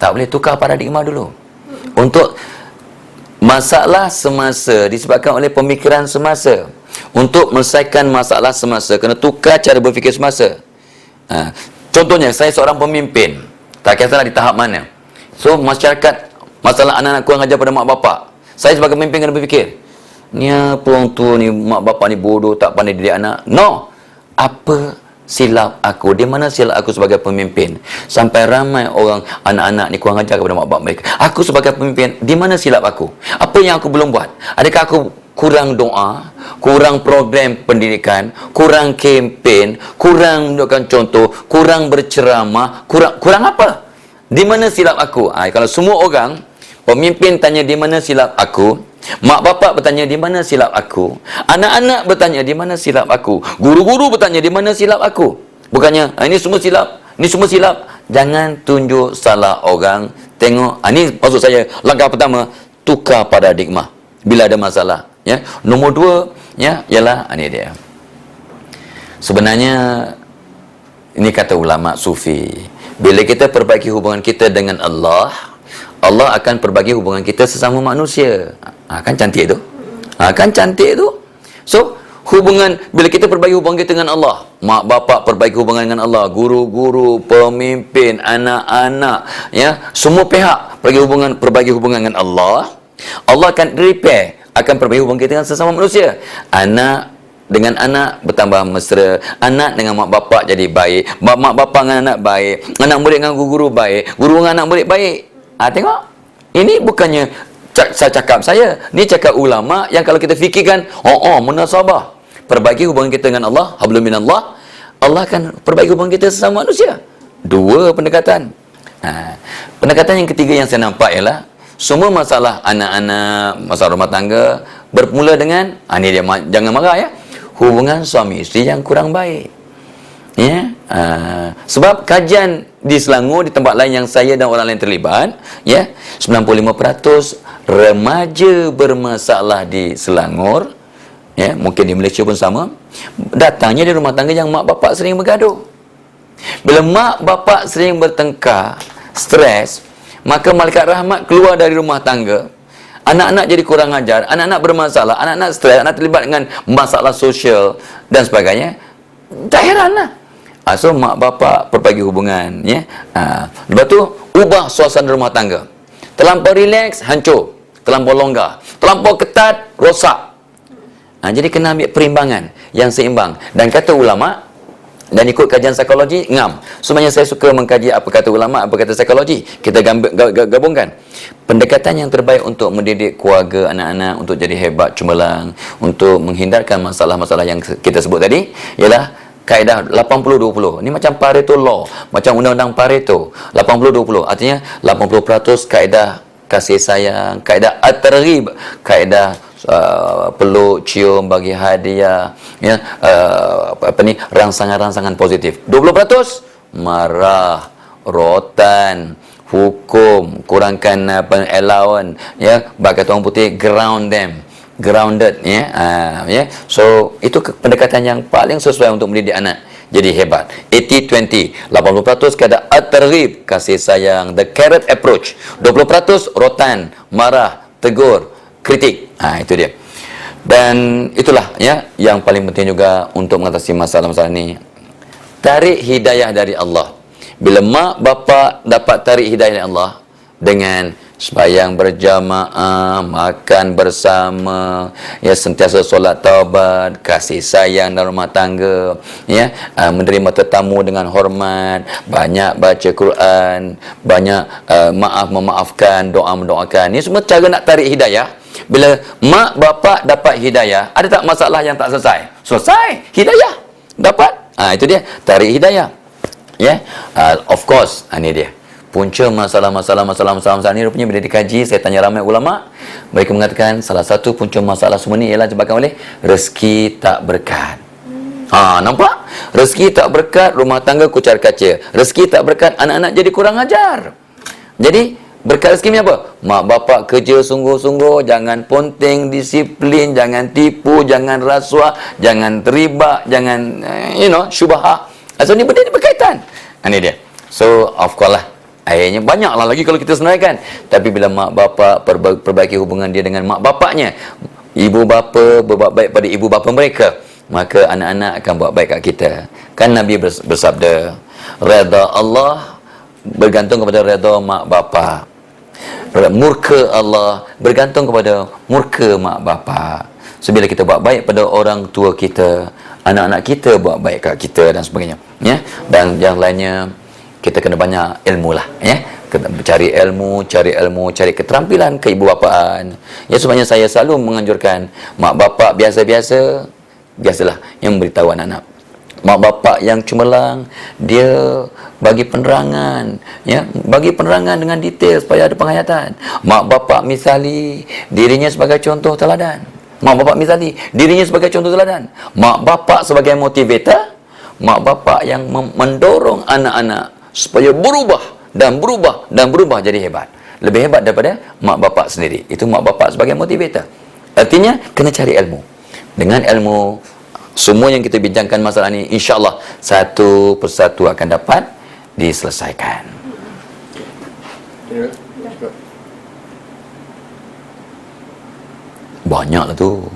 Tak boleh tukar paradigma dulu. Untuk masalah semasa disebabkan oleh pemikiran semasa. Untuk menyelesaikan masalah semasa, kena tukar cara berfikir semasa. Ha. Contohnya, saya seorang pemimpin. Tak kisahlah di tahap mana. So, masyarakat, masalah anak-anak kurang ajar pada mak bapak. Saya sebagai pemimpin kena berfikir. Ni apa orang tua ni, mak bapak ni bodoh, tak pandai didik anak. No! Apa silap aku? Di mana silap aku sebagai pemimpin? Sampai ramai orang anak-anak ni kurang ajar kepada mak bapak mereka. Aku sebagai pemimpin, di mana silap aku? Apa yang aku belum buat? Adakah aku kurang doa, kurang program pendidikan, kurang kempen, kurang menunjukkan contoh, kurang berceramah, kurang kurang apa? Di mana silap aku? Ha, kalau semua orang pemimpin tanya di mana silap aku, mak bapak bertanya di mana silap aku, anak-anak bertanya di mana silap aku, guru-guru bertanya di mana silap aku. Bukannya ha, ini semua silap, ini semua silap. Jangan tunjuk salah orang. Tengok, ha, ini maksud saya langkah pertama tukar paradigma bila ada masalah ya nombor dua ya ialah ini dia sebenarnya ini kata ulama sufi bila kita perbaiki hubungan kita dengan Allah Allah akan perbaiki hubungan kita sesama manusia ha, kan cantik tu ha, kan cantik tu so hubungan bila kita perbaiki hubungan kita dengan Allah mak bapak perbaiki hubungan dengan Allah guru-guru pemimpin anak-anak ya semua pihak perbaiki hubungan perbaiki hubungan dengan Allah Allah akan repair akan perbaiki hubungan kita dengan sesama manusia. Anak dengan anak bertambah mesra, anak dengan mak bapak jadi baik, mak, mak bapak dengan anak baik, anak murid dengan guru-guru baik, guru dengan anak murid baik. Ha, tengok. Ini bukannya saya cakap saya, ni cakap ulama yang kalau kita fikirkan, oh oh munasabah. Perbaiki hubungan kita dengan Allah, hablum minallah. Allah akan perbaiki hubungan kita sesama manusia. Dua pendekatan. Ha. Pendekatan yang ketiga yang saya nampak ialah semua masalah anak-anak, masalah rumah tangga bermula dengan ha, ni dia jangan marah ya. Hubungan suami isteri yang kurang baik. Ya. Uh, sebab kajian di Selangor di tempat lain yang saya dan orang lain terlibat, ya, 95% remaja bermasalah di Selangor, ya, mungkin di Malaysia pun sama, datangnya dari rumah tangga yang mak bapak sering bergaduh. Bila mak bapak sering bertengkar, stres, maka malaikat rahmat keluar dari rumah tangga. Anak-anak jadi kurang ajar anak-anak bermasalah anak-anak stres anak terlibat dengan masalah sosial dan sebagainya. Tak heranlah ha, so mak bapak perbaiki hubungan ya. Ha. lepas tu ubah suasana rumah tangga. Terlampau relax hancur terlampau longgar. Terlampau ketat rosak. Ha, jadi kena ambil perimbangan yang seimbang. Dan kata ulama' dan ikut kajian psikologi ngam. Sebenarnya saya suka mengkaji apa kata ulama apa kata psikologi. Kita gabungkan. Pendekatan yang terbaik untuk mendidik keluarga anak-anak untuk jadi hebat cemerlang untuk menghindarkan masalah-masalah yang kita sebut tadi ialah kaedah 80-20 ni macam Pareto law macam undang-undang Pareto 80-20 artinya 80% kaedah kasih sayang kaedah at-targhib kaedah uh, peluk, cium, bagi hadiah, ya, uh, apa, ni, rangsangan-rangsangan positif. 20% marah, rotan, hukum, kurangkan apa allowance, ya, bagi orang putih ground them grounded ya uh, ya so itu pendekatan yang paling sesuai untuk mendidik anak jadi hebat 80-20 80% keadaan at-targhib kasih sayang the carrot approach 20% rotan marah tegur kritik. Ha, itu dia. Dan itulah ya yang paling penting juga untuk mengatasi masalah-masalah ini. Tarik hidayah dari Allah. Bila mak bapa dapat tarik hidayah dari Allah dengan sembahyang berjamaah, makan bersama, ya sentiasa solat taubat, kasih sayang dalam rumah tangga, ya uh, menerima tetamu dengan hormat, banyak baca Quran, banyak uh, maaf memaafkan, doa mendoakan. Ini semua cara nak tarik hidayah bila mak bapak dapat hidayah, ada tak masalah yang tak selesai? Selesai. Hidayah. Dapat. Ha, itu dia. Tarik hidayah. Ya. Yeah? Uh, of course. Ha, ini dia. Punca masalah-masalah masalah-masalah ni rupanya bila dikaji, saya tanya ramai ulama, mereka mengatakan salah satu punca masalah semua ni ialah disebabkan oleh rezeki tak berkat. Ha, nampak? Rezeki tak berkat, rumah tangga kucar kaca. Rezeki tak berkat, anak-anak jadi kurang ajar. Jadi, Berkat rezeki ni apa? Mak bapak kerja sungguh-sungguh, jangan ponteng, disiplin, jangan tipu, jangan rasuah, jangan terlibat, jangan, eh, you know, syubahah. So, ni benda ni berkaitan. Ini dia. So, of course lah, Akhirnya banyaklah lagi kalau kita senaraikan. Tapi bila mak bapak perba- perbaiki hubungan dia dengan mak bapaknya, ibu bapa berbuat baik pada ibu bapa mereka, maka anak-anak akan buat baik kat kita. Kan Nabi bers- bersabda, redha Allah bergantung kepada redha mak bapak. Murka Allah bergantung kepada murka mak bapak. So bila kita buat baik pada orang tua kita, anak-anak kita buat baik kat kita dan sebagainya. Ya. Dan yang lainnya kita kena banyak ilmu lah ya. Cari ilmu cari ilmu cari keterampilan keibu bapaan. Ya sebenarnya saya selalu menganjurkan mak bapak biasa-biasa biasalah yang memberitahu anak-anak. Mak bapak yang cemerlang dia bagi penerangan ya. Bagi penerangan dengan detail supaya ada penghayatan. Mak bapak misali dirinya sebagai contoh teladan. Mak bapak misali dirinya sebagai contoh teladan. Mak bapak sebagai motivator. Mak bapak yang mendorong anak-anak supaya berubah dan berubah dan berubah jadi hebat. Lebih hebat daripada mak bapak sendiri. Itu mak bapak sebagai motivator. Artinya kena cari ilmu. Dengan ilmu semua yang kita bincangkan masalah ini insya-Allah satu persatu akan dapat diselesaikan. Ya. Banyaklah tu.